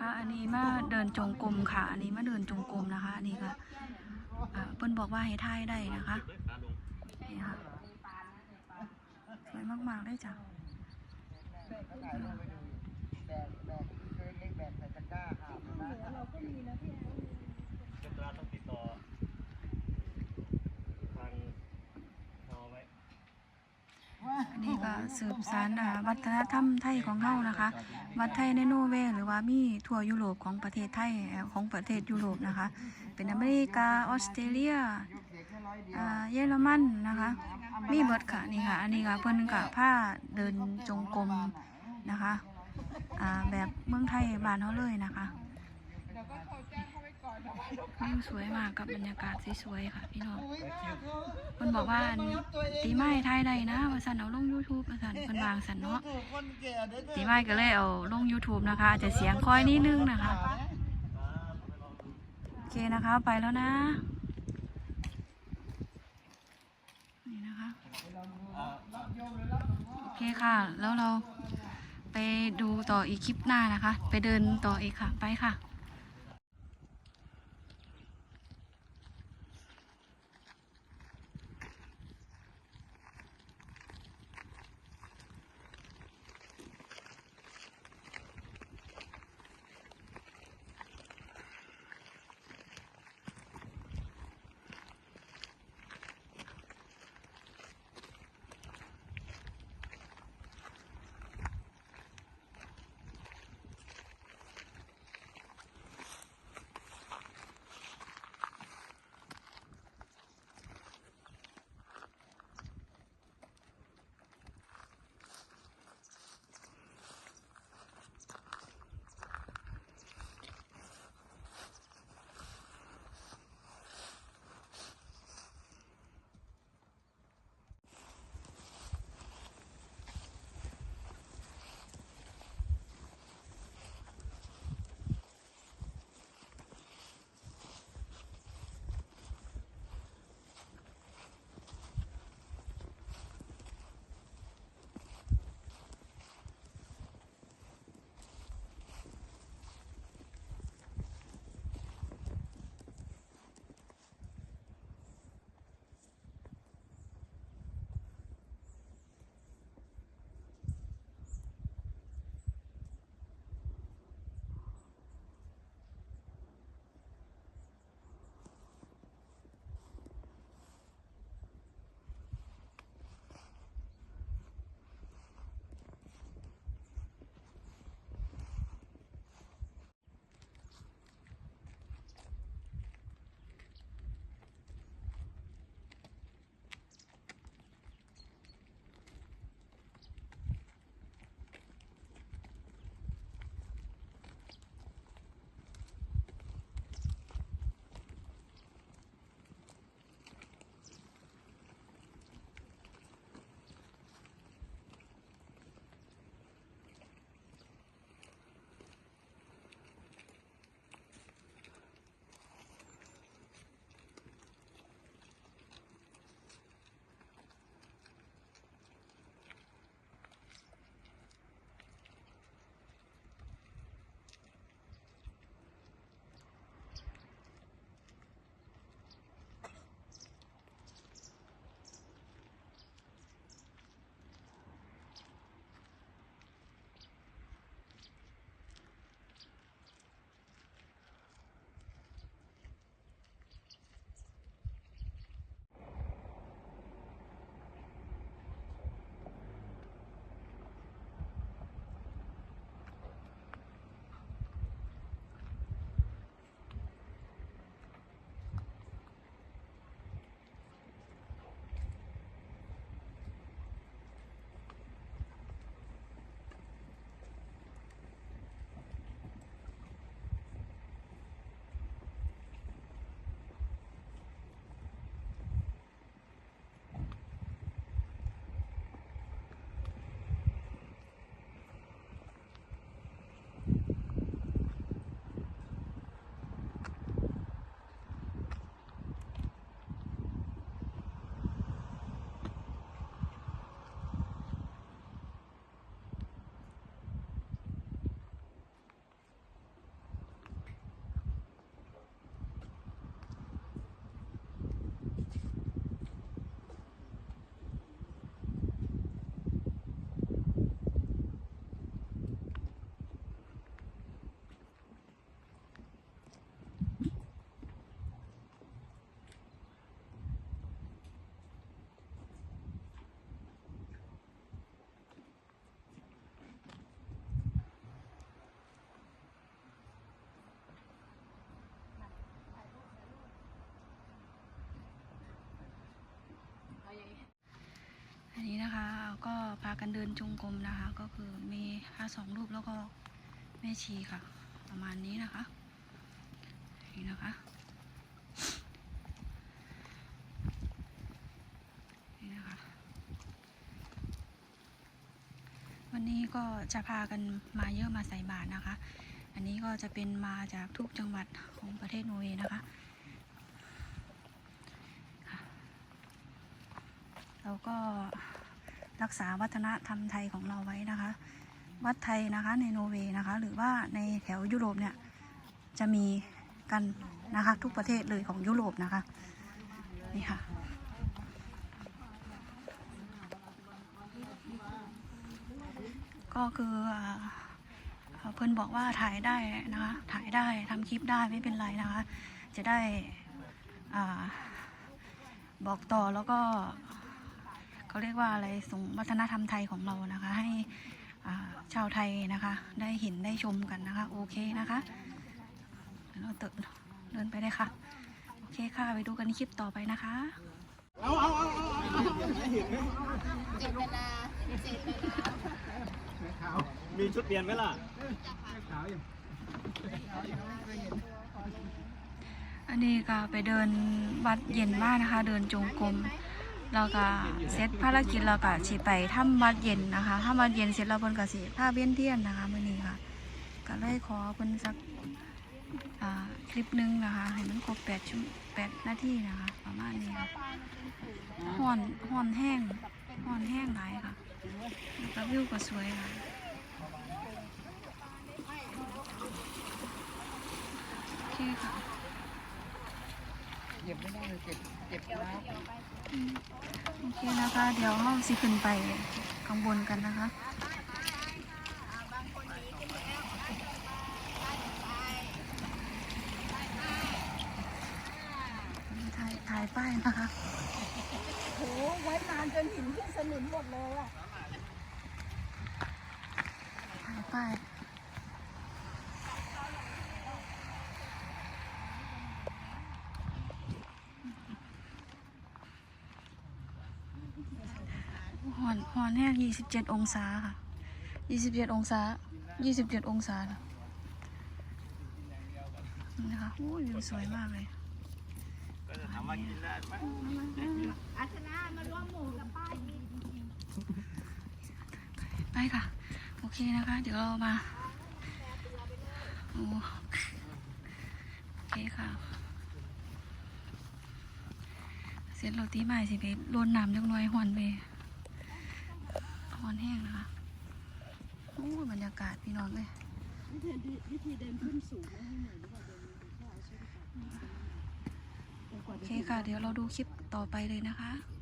นะคะ อันนี้มาเดินจงกรมค่ะ อันนี้มาเดินจงกรมนะคะอันนี้ก็อ่าเปิ้นบอกว่าให้ท่ายได้นะคะนี่ค่ะสวยมากๆได้จ้ะแบกแบกเคยเล็กแบกใส่ตะกร้าค่ะ เจ้าตราต้องติดต่อทางทอไว้ อันนี้ก็ สืบสานวัฒนธรรมไทยของเฮานะคะ วัดไทยในโนเวย์หรือว่ามีทั่วยุโรปของประเทศไทยของประเทศยุโรปนะคะ เป็นอเมริกาออสเตรเลียเยอรมันนะคะ มีเบิดค่ะนี่ค่ะ อันนี้ค่ะเพิ่นก็ผ้าเดินจงกรมนะคะแบบเมืองไทยบ้านเฮาเลยนะคะ วิวสวยมากกับบรรยากาศสวยๆค่ะพี่น้องเพิ่นบอกว่าอันตีไม้ไทยได้นะว่าซั่นเอาลง YouTube ว่าซั่นเพิ่นวางซั่นเนาะคนแก่เด็กตีไม้ก็เลยเอาลง YouTube นะคะอาจจะเสียงค่อยนิดนึงนะคะโอเคนะคะไปแล้วนะนี่นะคะโอเคค่ะ แล้วเราไปดูต่ออีกคลิปหน้านะคะ ไปเดินต่ออีกค่ะ ไปค่ะ กันเดินจงกรมนะคะ ก็คือมีพระสองรูปแล้วก็แม่ชีค่ะ ประมาณนี้นะคะ นี่นะคะนี่นะคะ วันนี้ก็จะพากันมาเยอะมาใส่บาตรนะคะ อันนี้ก็จะเป็นมาจากทุกจังหวัดของประเทศนอร์เวย์นะคะค่ะเราก็ รักษาวัฒนธรรมไทยของเราไว้นะคะ วัดไทยนะคะในโนเวย์นะคะ หรือว่าในแถวยุโรปเนี่ยจะมีกันนะคะ ทุกประเทศเลยของยุโรปนะคะนี่ค่ะก็คือเพื่อนบอกว่าถ่ายได้นะคะ ถ่ายได้ทำคลิปได้ไม่เป็นไรนะคะ จะได้อบอกต่อแล้วก็ เขาเรียกว่าอะไรส่งวัฒนธรรมไทยของเรานะคะ ให้อ่าชาวไทยนะคะ ได้เห็นได้ชมกันนะคะ โอเคนะคะเดี๋ยวเราเติเดินไปเลยค่ะ โอเคค่ะ ไปดูกันคลิปต่อไปนะคะเอาเอาเอาเอาไมีชุดเรียนไหมล่ะอันนี้ก็ไปเดินวัดเย็นมากนะคะ เดินจงกรม แล้วก็เสร็จภารกิจแล้วก็สิไปถ้ำวัดเย็นนะคะถ้ำวัดเย็นเสร็จเพิ่นก็สิพาเวียนเทียนนะคะมื้อนี้ค่ะ ก็เลยขอเพิ่นสักคลิปหนึงนะคะให้มันครบ8ชั่ว8นาทีนะคะ ประมาณนี้ค่ะฮ้อนฮ้อนแห้งฮ้อนแห้งหลายค่ะแล้วก็วิวก็สวยค่ะโอเคค่ะเหยียบไม่ได้เลยเจ็บเจ็บเท้า โอเคนะคะ เดี๋ยวเราสิขึ้นไปข้างบนกันนะคะถ่ายถ่ายป้ายนะคะโหไว้นานจนหินขึ้นสนิมหมดเลยอะถ่ายป้าย อนหอนแห้งยี่สิบเจ็ดองศาค่ะยี่สิบเจ็ดองศายี่สิบเจ็ดองศานะนะคะโอ้ยวิวสวยมากเลยก็จะถามากินได้ไหมอาชนะมาร่วมหมู่กับป้าไปค่ะ โอเคนะคะ เดี๋ยวเรามาโอเคค่ะ เสร็จเราตีใหม่สิไปโดนน้ำจักหน่อยหอนไป หอนแห้งนะคะโอ้ยบรรยากาศพี่น้องเลยวิธีวิธีเดินขึ้นสูงไม่ให้เหนื่อยหรือเปล่าเดินแค่เอาเชือกโอเคค่ะ เดี๋ยวเราดูคลิปต่อไปเลยนะคะเ